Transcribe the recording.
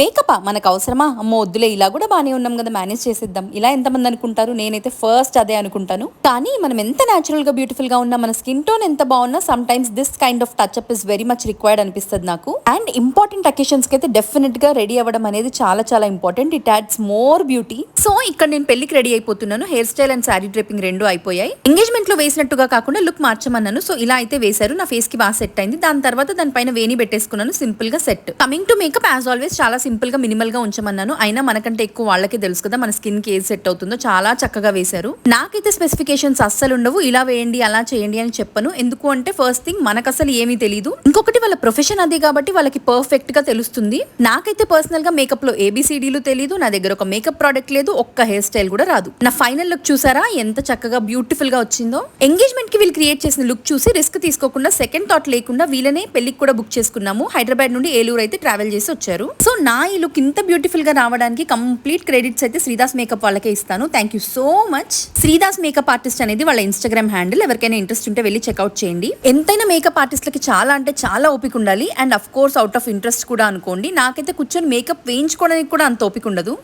Makeup మనకు అవసరమా అమ్మో వద్దులే ఇలా కూడా బాగానే ఉన్నాం కదా మేనేజ్ చేసేద్దాం. ఇలా ఎంతమంది అనుకుంటారు? నేనైతే ఫస్ట్ అదే అనుకుంటాను. కానీ మనం ఎంత న్యాచురల్గా బ్యూటిఫుల్గా ఉన్నా మన స్కిన్ టోన్ ఎంత బాగున్నా some times this kind of touch up is very much required అనిపిస్తుంది నాకు. అండ్ ఇంపార్టెంట్ అకేషన్స్కి అయితే డెఫినెట్గా రెడీ అవ్వడం అనేది చాలా చాలా important it adds more beauty so ఇక్కడ నేను పెళ్ళికి రెడీ అయిపోతున్నాను. Hair style and sari draping రెండు అయిపోయాయి. ఎంగేజ్మెంట్లో వేసినట్టుగా కాకుండా లుక్ మార్చమన్నాను. సో ఇలా అయితే వేశారు. నా ఫేస్కి బాగా సెట్ అయింది. దాని తర్వాత దానిపైన వేణి పెట్టేసుకున్నాను. సింపుల్గా set. Coming to makeup as always చాలా సింపుల్గా మినిమల్గా ఉంచమన్నాను. అయినా మనకంటే ఎక్కువ వాళ్ళకే తెలుసు కదా మన స్కిన్కి ఏది సెట్ అవుతుందో. చాలా చక్కగా వేశారు. నాకైతే స్పెసిఫికేషన్స్ అస్సలు ఉండవు. ఇలా వేయండి అలా చేయండి అని చెప్పను. ఎందుకు అంటే ఫస్ట్ థింగ్ మనకు అసలు ఏమీ తెలియదు ఇంకొకటి వాళ్ళ ప్రొఫెషన్ అదే కాబట్టి వాళ్ళకి పర్ఫెక్ట్గా తెలుస్తుంది. నాకైతే పర్సనల్గా మేకప్లో ఏబిసిడీలు తెలియదు నా దగ్గర ఒక మేకప్ ప్రోడక్ట్ లేదు. ఒక్క హెయిర్ స్టైల్ కూడా రాదు. నా ఫైనల్ లుక్ చూసారా? ఎంత చక్కగా బ్యూటిఫుల్గా వచ్చిందో. ఎంగేజ్మెంట్కి వీళ్ళు క్రియేట్ చేసిన లుక్ చూసి రిస్క్ తీసుకోకుండా సెకండ్ థాట్ లేకుండా వీళ్ళనే పెళ్ళికి కూడా బుక్ చేసుకున్నాము. హైదరాబాద్ నుండి ఏలూరు అయితే ట్రావెల్ చేసి వచ్చారు. సో నా ఈ లుక్ ఇంత బ్యూటిఫుల్గా రావడానికి కంప్లీట్ క్రెడిట్స్ అయితే శ్రీదాస్ మేకప్ వాళ్ళకే ఇస్తాను. Thank you so much. Sridas makeup artist అనేది వాళ్ళ ఇన్స్టాగ్రామ్ హ్యాండిల్. ఎవరికైనా ఇంట్రెస్ట్ ఉంటే వెళ్ళి చెక్అవుట్ చేయండి. ఎంతైనా మేకప్ ఆర్టిస్ట్లకి చాలా అంటే చాలా ఓపిక ఉండాలి. And of course out of interest కూడా అనుకోండి. నాకైతే కూర్చొని మేకప్ వేయించుకోవడానికి కూడా అంత ఓపిక ఉండదు.